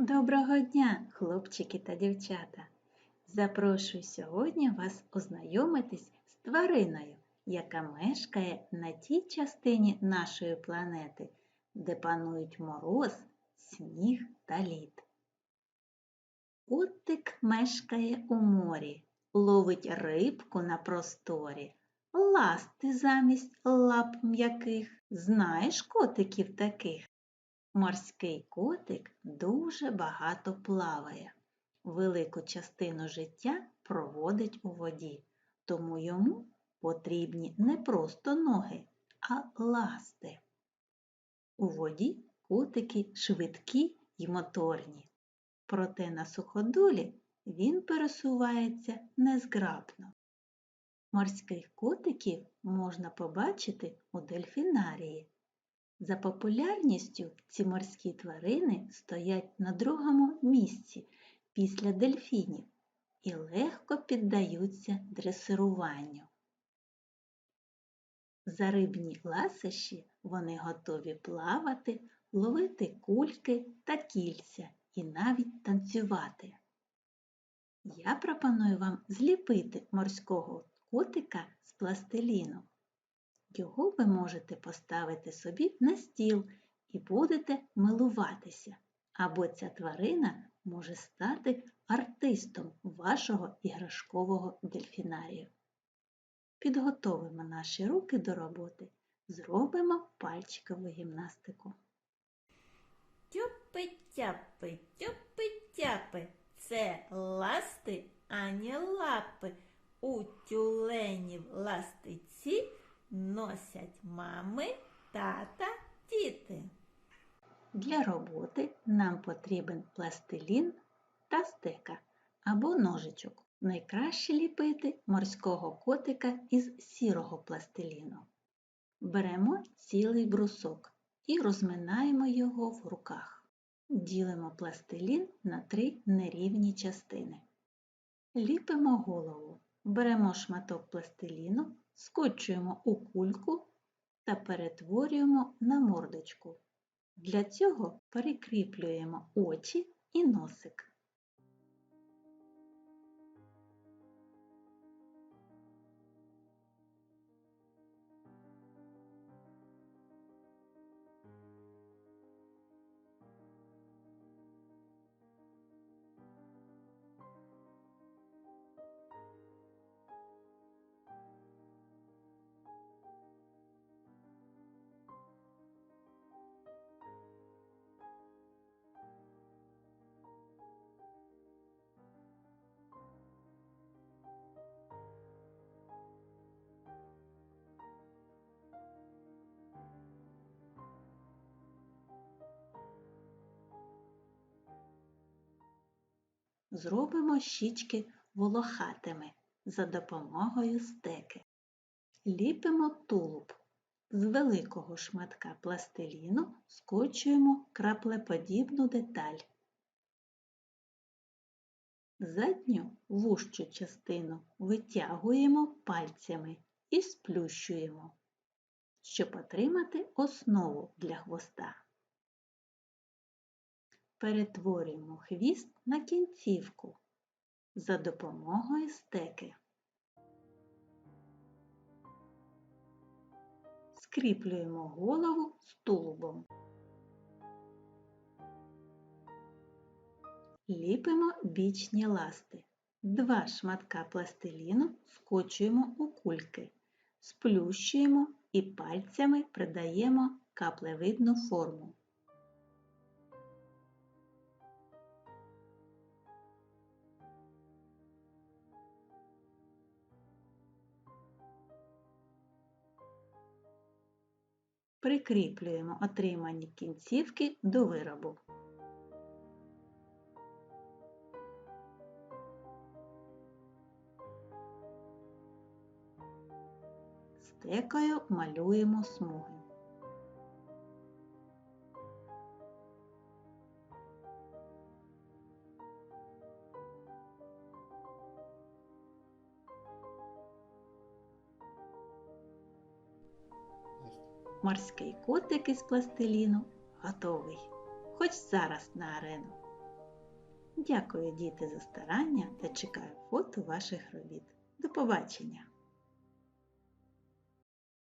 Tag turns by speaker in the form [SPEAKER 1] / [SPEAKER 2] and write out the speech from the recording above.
[SPEAKER 1] Доброго дня, хлопчики та дівчата! Запрошую сьогодні вас ознайомитись з твариною, яка мешкає на тій частині нашої планети, де панують мороз, сніг та лід. Котик мешкає у морі, ловить рибку на просторі, ласти замість лап м'яких. Знаєш котиків таких? Морський котик дуже багато плаває. Велику частину життя проводить у воді, тому йому потрібні не просто ноги, а ласти. У воді котики швидкі й моторні, проте на суходолі він пересувається незграбно. Морських котиків можна побачити у дельфінарії. За популярністю ці морські тварини стоять на другому місці після дельфінів і легко піддаються дресируванню. За рибні ласощі вони готові плавати, ловити кульки та кільця і навіть танцювати. Я пропоную вам зліпити морського котика з пластиліну. Його ви можете поставити собі на стіл і будете милуватися, або ця тварина може стати артистом вашого іграшкового дельфінарію. Підготовимо наші руки до роботи, зробимо пальчикову гімнастику.
[SPEAKER 2] Тюпи-тяпи, тюпи-тяпи, це ласти, а не лапи. У тюленів ластиці носять мами, тата, діти.
[SPEAKER 1] Для роботи нам потрібен пластилін та стека або ножичок. Найкраще ліпити морського котика із сірого пластиліну. Беремо цілий брусок і розминаємо його в руках. Ділимо пластилін на три нерівні частини. Ліпимо голову. Беремо шматок пластиліну, скочуємо у кульку та перетворюємо на мордочку. Для цього перекріплюємо очі і носик. Зробимо щічки волохатими за допомогою стеки. Ліпимо тулуб. З великого шматка пластиліну скочуємо краплеподібну деталь. Задню вужчу частину витягуємо пальцями і сплющуємо, щоб отримати основу для хвоста. Перетворюємо хвіст на кінцівку за допомогою стеки. Скріплюємо голову з тулубом. Ліпимо бічні ласти. Два шматка пластиліну скочуємо у кульки, сплющуємо і пальцями придаємо каплевидну форму. Прикріплюємо отримані кінцівки до виробу. Стекою малюємо смуги. Морський котик із пластиліну готовий. Хоч зараз на арену. Дякую, діти, за старання та чекаю фото ваших робіт. До побачення!